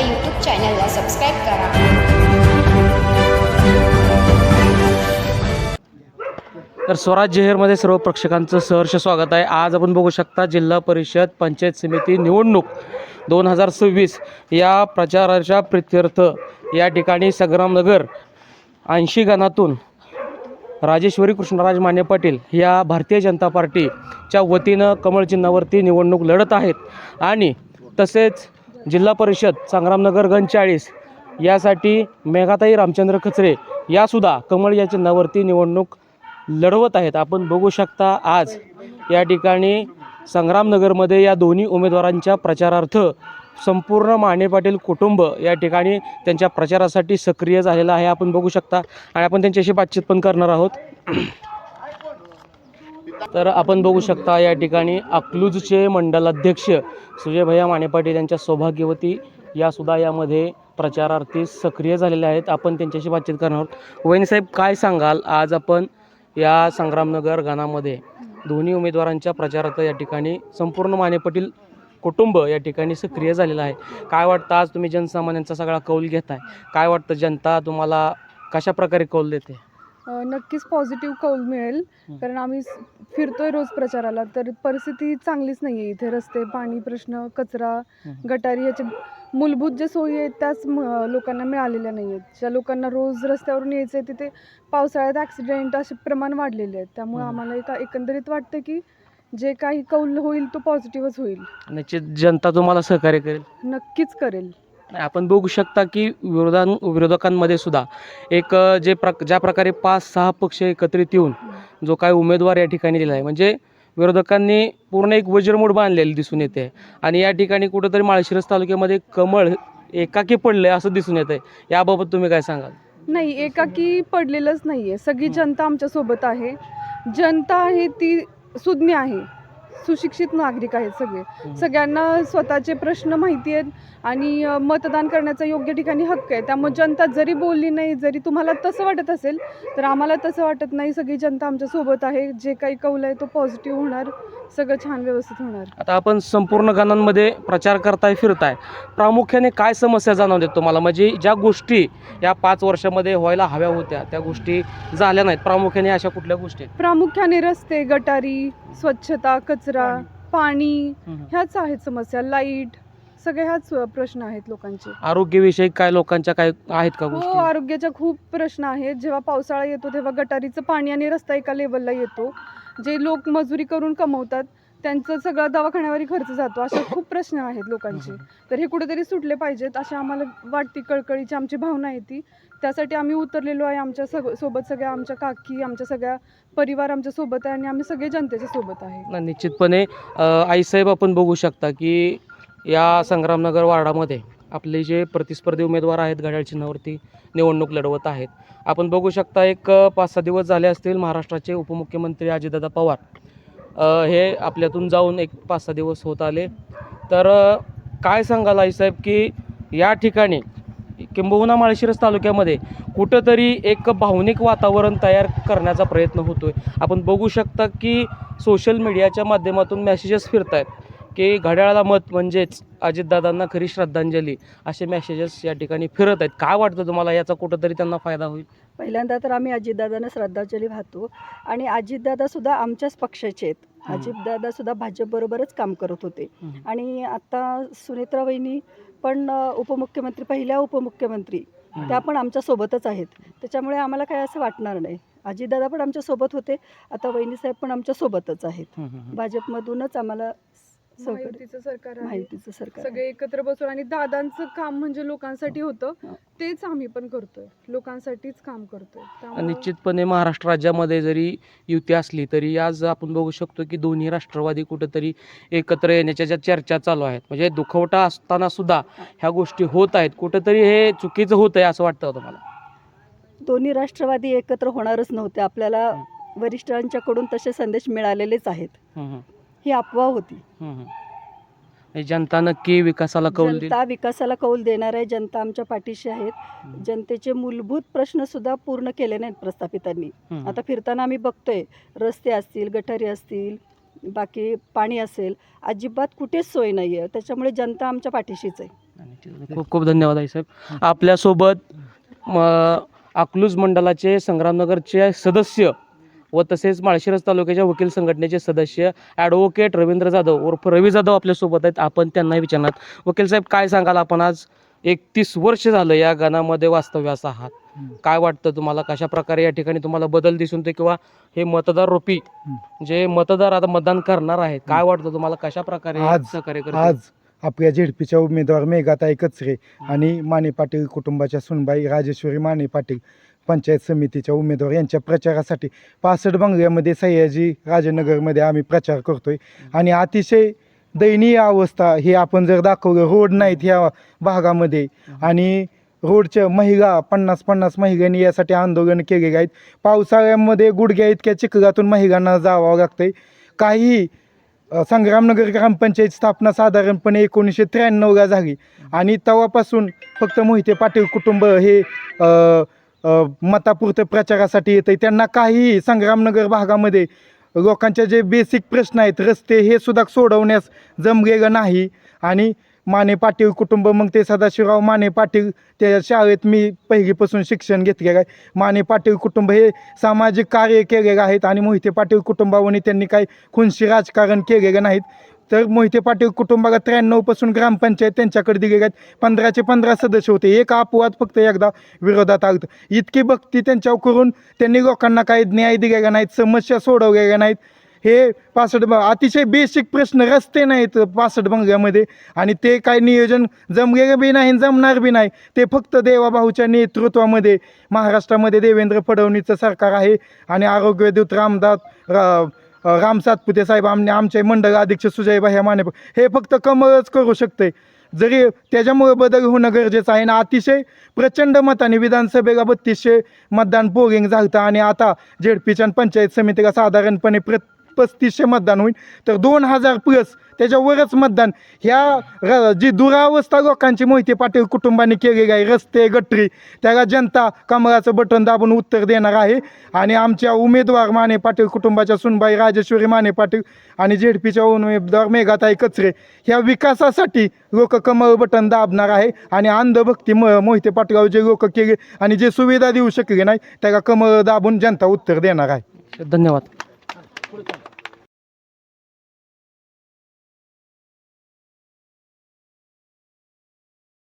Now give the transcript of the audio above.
YouTube चॅनलला subscribe करा. तर स्वराज जहेरमध्ये सर्व प्रेक्षकांचं सहर्ष स्वागत आहे. आज आपण बघू शकता जिल्हा परिषद पंचायत समिती निवडणूक दोन हजार सव्वीस या प्रचाराच्या प्रित्यर्थ या ठिकाणी संग्रामनगर ऐंशी गणातून राजेश्वरी कृष्णराज माने पाटील या भारतीय जनता पार्टीच्या वतीनं कमळ चिन्हावरती निवडणूक लढत आहेत. आणि तसेच जिल्हा परिषद संग्रामनगर गण चाळीस यासाठी मेघाताई रामचंद्र खचरे यासुद्धा कमळ या चिन्हावरती निवडणूक लढवत आहेत. आपण बघू शकता आज या ठिकाणी संग्रामनगरमध्ये या दोन्ही उमेदवारांच्या प्रचारार्थ संपूर्ण माने पाटील कुटुंब या ठिकाणी त्यांच्या प्रचारासाठी सक्रिय झालेलं आहे. आपण बघू शकता आणि आपण त्यांच्याशी बातचीत पण करणार आहोत. तर आपण बघू शकता या ठिकाणी अकलूजचे मंडलाध्यक्ष सुजय भैया माने पाटील यांच्या सौभाग्यवती या सुद्धा यामध्ये प्रचारार्थी सक्रिय झालेले आहेत. आपण त्यांच्याशी बातचीत करणार आहोत. वैनसाहेब साहेब काय सांगाल? आज आपण या संग्रामनगर गाणामध्ये दोन्ही उमेदवारांच्या प्रचारार्थ या ठिकाणी संपूर्ण माने पाटील कुटुंब या ठिकाणी सक्रिय झालेलं आहे. काय वाटतं? आज तुम्ही जनसामान्यांचा सगळा कौल घेताय. काय वाटतं? जनता तुम्हाला कशा प्रकारे कौल देते? नक्कीच पॉझिटिव्ह कौल मिळेल. कारण आम्ही फिरतोय रोज प्रचाराला तर परिस्थिती चांगलीच नाही आहे इथे. रस्ते पाणी प्रश्न कचरा. गटारी याचे मूलभूत ज्या सोयी आहेत त्याच म- लोकांना मिळालेल्या नाही आहेत ज्या लोकांना रोज रस्त्यावरून यायचं आहे तिथे पावसाळ्यात ॲक्सिडेंट असे प्रमाण वाढलेले आहेत. त्यामुळे. आम्हाला एका एकंदरीत वाटतं की जे काही कौल होईल तो पॉझिटिव्हच होईल. निश्चित जनता तुम्हाला सहकार्य करेल. नक्कीच करेल. आपण बघू शकता की विरोधां विरोधकांमध्ये सुद्धा एक जे प्रक ज्या प्रकारे पाच सहा पक्ष एकत्रित येऊन जो काय उमेदवार या ठिकाणी दिला आहे. म्हणजे विरोधकांनी पूर्ण एक वज्रमूड बांधलेली दिसून येते. आणि या ठिकाणी कुठंतरी माळशिरस तालुक्यामध्ये कमळ एकाकी पडलं आहे असं दिसून येतं आहे याबाबत तुम्ही काय सांगाल? नाही एकाकी पडलेलंच नाही आहे सगळी जनता आमच्यासोबत आहे. जनता आहे ती सुज्ञ आहे. सुशिक्षित नागरिक आहेत सगळे. सगळ्यांना स्वतःचे प्रश्न माहिती आहेत आणि मतदान करण्याचा योग्य ठिकाणी हक्क आहे. त्यामुळे जनता जरी बोलली नाही जरी तुम्हाला तसं वाटत असेल तर आम्हाला तसं वाटत नाही. सगळी जनता आमच्यासोबत आहे. जे काही कौल आहे तो पॉझिटिव्ह होणार. सगळं छान व्यवस्थित होणार. आता आपण संपूर्ण गाणांमध्ये प्रचार करताय फिरताय. प्रामुख्याने काय समस्या जाणवतात तुम्हाला? म्हणजे ज्या गोष्टी या पाच वर्षामध्ये व्हायला हव्या होत्या त्या गोष्टी झाल्या नाहीत. प्रामुख्याने अशा कुठल्या गोष्टी प्रामुख्याने रस्ते गटारी स्वच्छता कचरा पाणी. हम्म. ह्याच आहेत समस्या. लाइट सगळे ह्याच प्रश्न आहेत लोकांचे. आरोग्यविषयी काय लोकांच्या काय आहेत का हो गोष्टी? आरोग्याच्या खूप प्रश्न आहेत. जेव्हा पावसाळा येतो तेव्हा गटारीचं पाणी आणि रस्ता एका लेवलला येतो. जे लोक मजुरी करून कमवतात त्यांचं सगळं दवाखान्यावरही खर्च जातो. असे खूप प्रश्न आहेत लोकांचे. तर हे कुठेतरी सुटले पाहिजेत अशी आम्हाला वाटती कळकळीची आमची भावना आहे ती. त्यासाठी आम्ही उतरलेलो आहे आमच्या सग सोबत सगळ्या आमच्या काकी आमच्या सगळ्या परिवार आमच्यासोबत आहे आणि आम्ही सगळे जनतेच्या सोबत आहे. ना, निश्चितपणे आईसाहेब आपण बघू शकता की या संग्रामनगर वार्डामध्ये आपले जे प्रतिस्पर्धी उमेदवार आहेत घड्याळ चिन्हावरती निवडणूक लढवत आहेत. आपण बघू शकता एक पाच सहा दिवस झाले असतील महाराष्ट्राचे उपमुख्यमंत्री अजितदादा पवार. हे आपल्यातून जाऊन एक पाच सहा दिवस होत आले. तर काय सांगाल आईसाहेब की या ठिकाणी किंबहुना माळशिरस तालुक्यामध्ये कुठंतरी एक भावनिक वातावरण तयार करण्याचा प्रयत्न होतो आहे आपण बघू शकता की सोशल मीडियाच्या माध्यमातून मॅसेजेस फिरत आहेत की घड्याळाला मत म्हणजेच अजितदादांना खरी श्रद्धांजली असे मेसेजेस या ठिकाणी फिरत आहेत. काय वाटतं तुम्हाला? याचा कुठंतरी त्यांना फायदा होईल? पहिल्यांदा तर आम्ही अजितदादांना श्रद्धांजली वाहतो आणि अजितदादासुद्धा आमच्याच पक्षाचे आहेत. हं. अजितदादासुद्धा भाजपबरोबरच काम करत होते. आणि आता सुनेत्रा वहिनी पण उपमुख्यमंत्री पहिल्या उपमुख्यमंत्री त्या पण आमच्या सोबतच आहेत. त्याच्यामुळे आम्हाला काय असं वाटणार नाही. अजितदादा पण आमच्यासोबत होते. आता वहिनीसाहेब पण आमच्या सोबतच आहेत. भाजपमधूनच आम्हाला माहितीचं सरकार आहे. माहितीचं सरकार आहे. सगळे एकत्र बसून आणि दादांचं काम म्हणजे लोकांसाठी होतं हं. तेच आम्ही पण करतोय. लोकांसाठीच काम करतोय. त्यामुळं- निश्चितपणे महाराष्ट्र राज्यामध्ये जरी युती असली तरी आज आपण बघू शकतो की दोन्ही राष्ट्रवादी कुठंतरी एकत्र येण्याच्या ज्या चर्चा चालू आहेत म्हणजे दुखवटा असताना सुद्धा ह्या गोष्टी होत आहेत. कुठंतरी हे चुकीचं होत आहे असं वाटतं तुम्हाला? दोन्ही राष्ट्रवादी एकत्र होणारच नव्हते. आपल्याला वरिष्ठांच्याकडून तसे संदेश मिळालेलेच आहेत. हम्म, हम्म, ही अफवा होती. हम्म. म्हणजे जनता नक्की विकासाला कौल देईल? जनता विकासाला कौल देणार आहे. जनता आमच्या पाठीशी आहेत. जनतेचे मूलभूत प्रश्न सुद्धा पूर्ण केले नाहीत प्रस्थापितांनी. हम्म, आता फिरताना आम्ही बघतोय रस्ते असतील गटारी असतील बाकी पाणी असेल अजिबात कुठेच सोय नाही आहे त्याच्यामुळे जनता आमच्या पाठीशीच आहे. खूप खूप धन्यवाद आहे साहेब. आपल्यासोबत म, अकलूज मंडलाचे संग्रामनगरचे सदस्य व तसेच माळशिरस तालुक्याच्या वकील संघटनेचे सदस्य ॲडव्होकेट रवींद्र जाधव उर्फ रवी जाधव आपल्यासोबत आहेत. आपण त्यांनाही विचारणार. वकील साहेब काय सांगाल? आपण आज एकतीस वर्ष झालं या गणामध्ये वास्तव्यास आहात. काय वाटतं तुम्हाला? कशा प्रकारे या ठिकाणी तुम्हाला बदल दिसून ते किंवा हे मतदार रोपी जे मतदार आता मतदान करणार आहेत काय वाटतं तुम्हाला? कशा प्रकारे आज- सहकार्य? आज आपल्या झेडपीच्या उमेदवार मेघाताई कचरे आणि माने पाटील कुटुंबाच्या सुनबाई राजेश्वरी माने पाटील पंचायत समितीच्या उमेदवार यांच्या प्रचारासाठी पासष्ट बंगल्यामध्ये सह्याजी राजनगरमध्ये आम्ही प्रचार करतोय. आणि अतिशय दयनीय अवस्था हे आपण जर दाखवलं रोड नाहीत ह्या भागामध्ये. आणि रोडच्या महिला पन्नास पन्नास महिलांनी यासाठी आंदोलन केलेले आहेत. पावसाळ्यामध्ये गुडघ्या इतक्या चिखलातून महिलांना जावं लागतंय. काही संग्रामनगर ग्रामपंचायत स्थापना साधारणपणे एकोणीसशे त्र्याण्णवला झाली. आणि तेव्हापासून फक्त मोहिते पाटील कुटुंब हे मतापुरतं प्रचारासाठी येतं त्यांना काहीही संग्रामनगर भागामध्ये लोकांचे जे बेसिक प्रश्न आहेत रस्ते हे सुद्धा सोडवण्यास जमलेलं नाही. आणि माने पाटील कुटुंब मग ते सदाशिवराव माने पाटील त्या शाळेत मी पहिलीपासून शिक्षण घेतलेलं आहे. माने पाटील कुटुंब हे सामाजिक कार्य केलेलं आहेत आणि मोहिते पाटील कुटुंबावनी त्यांनी काही खुनशी राजकारण केलेलं नाहीत. तर मोहिते पाटील कुटुंबाला त्र्याण्णवपासून ग्रामपंचायत त्यांच्याकडे दिले आहेत पंधराचे पंधरा सदस्य होते. एक अपवाद फक्त एकदा विरोधात आलं इतकी भक्ती त्यांच्यावर करून त्यांनी लोकांना काही न्याय दिलेला नाहीत समस्या सोडवलेल्या नाहीत हे पासष्ट ब अतिशय बेसिक प्रश्न रस्ते नाहीत पासष्ट बंगल्यामध्ये आणि ते काय नियोजन जमलेलं बी नाही जमणार बी नाही. ते फक्त देवाभाऊच्या नेतृत्वामध्ये महाराष्ट्रामध्ये देवेंद्र फडणवीसचं सरकार आहे. आणि आरोग्यदूत रामदास राम सातपुते साहेब आमने आमचे मंडळ अध्यक्ष सुजयभाई माने हे फक्त कमळच करू शकते. जरी त्याच्यामुळे बदल होणं गरजेचं आहे ना अतिशय प्रचंड मताने विधानसभेला बत्तीसशे मतदान पोरिंग झालं आणि आता झेडपीच्या आणि पंचायत समितीला साधारणपणे प्रत पस्तीसशे मतदान होईल तर दोन हजार प्लस त्याच्यावरच मतदान. ह्या र जी दुरावस्था लोकांची मोहिते पाटील कुटुंबाने केलेली आहे रस्ते गटरी त्याला जनता कमळाचं बटन दाबून उत्तर देणार आहे. आणि आमच्या उमेदवार माने पाटील कुटुंबाच्या सुनबाई राजेश्वरी माने पाटील आणि झेडपीच्या उमेदवार मेघाताई कचरे ह्या विकासासाठी लोक कमळ बटन दाबणार आहे. आणि अंधभक्ती म मोहिते पाटलावर जे लोक केले आणि जे सुविधा देऊ शकले नाही त्याला कमळ दाबून जनता उत्तर देणार आहे. धन्यवाद.